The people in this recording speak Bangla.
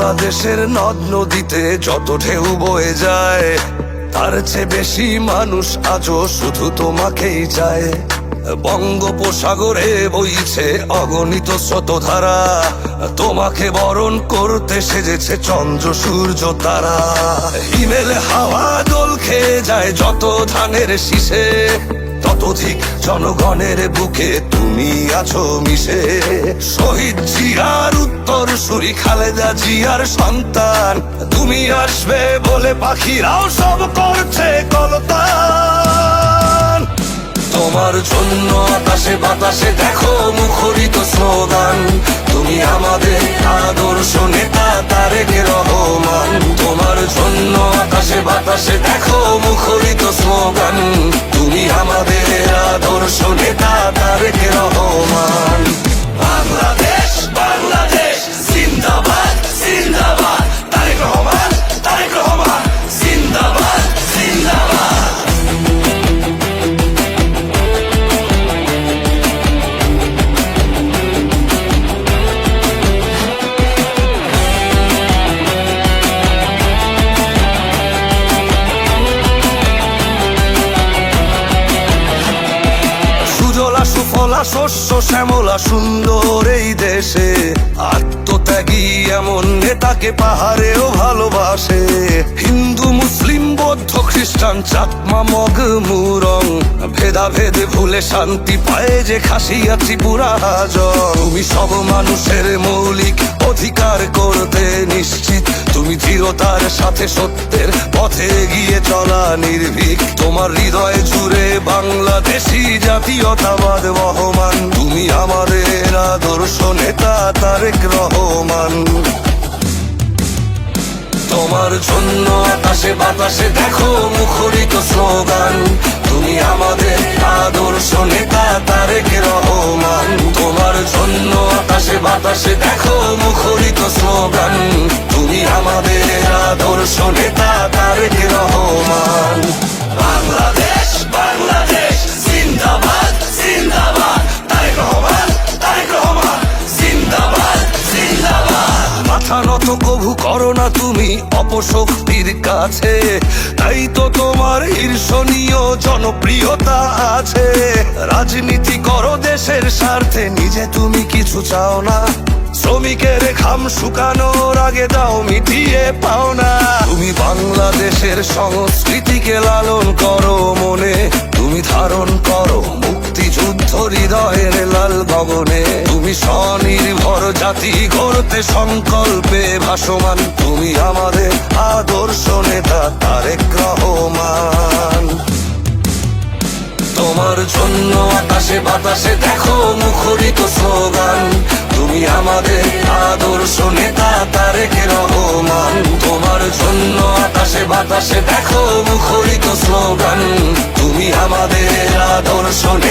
বাংলাদেশের নদ নদীতে যত ঢেউ বয়ে যায়, তার চেয়ে বেশি মানুষ আজও শুধু তোমাকেই চায়। বঙ্গোপসাগরে বইছে অগণিত স্রোতধারা, তোমাকে বরণ করতে সেজেছে চন্দ্র, সূর্য, তারা। হিমেল হাওয়া দোল খেয়ে যায় যত ধানের শীষে ততধিক জনগণের বুকে তুমি আছো মিশে। শহীদ জিয়ার উত্তর সুরি খালেদা জিয়ার সন্তান। তুমি আসবে বলে পাখিরাও সব করছে কলতান। তোমার জন্য আকাশে বাতাসে দেখো মুখরিত স্লোগান। তুমি আমাদের আদর্শ নেতা তারেক রহমান। তোমার জন্য আকাশে বাতাসে সুফলা শস্য শ্যামলা সুন্দর এই দেশে। আত্মত্যাগী এমন নেতাকে পাহাড়েও ভালোবাসে। হিন্দু, মুসলিম, বৌদ্ধ, খ্রিস্টান, চাকমা, মগ, মুরং, ভেদাভেদে ভুলে শান্তি পায় যে খাসিয়া ত্রিপুরা তুমি সব মানুষের মৌলিক অধিকার করতে নিশ্চিত। তুমি দৃঢ়তার সাথে সত্যের পথে গিয়ে চলা নির্ভীক। তোমার হৃদয় জুড়ে বাংলাদেশি জাতীয়তাবাদ বহমান। তুমি আমাদের আদর্শ নেতা তারেক রহমান। তোমার জন্য আকাশে বাতাসে দেখো মুখরিত স্লোগান। তুমি আমাদের আদর্শ নেতা তারেক রহমান। তোমার জন্য আকাশে বাতাসে দেখো মুখরিত স্লোগান। তুমি আমাদের আদর্শ নেতা তারেক করো না তুমি অপশক্তির কাছে। তাই তো তোমার ঈর্ষণীয় জনপ্রিয়তা আছে। রাজনীতি করো দেশের স্বার্থে, নিজে তুমি কিছু চাও না। শ্রমিকের খাম শুকানোর আগে দাও, মিটিয়ে পাও না। তুমি বাংলাদেশের সংস্কৃতিকে লালন করো মনে। তুমি ধারণ করো মুক্তিযুদ্ধ হৃদয়ের লাল গগনে তুমি স্বনির্ভর জাতি গড়তে সংকল্পে ভাসমান। তুমি আমাদের আদর্শ নেতা, তারেক রহমান। তোমার জন্য আকাশে বাতাসে দেখো মুখরিত স্লোগান। তুমি আমাদের আদর্শ নেতা, তারেক রহমান। তোমার জন্য আকাশে বাতাসে দেখো মুখরিত স্লোগান। তুমি আমাদের আদর্শ নেতা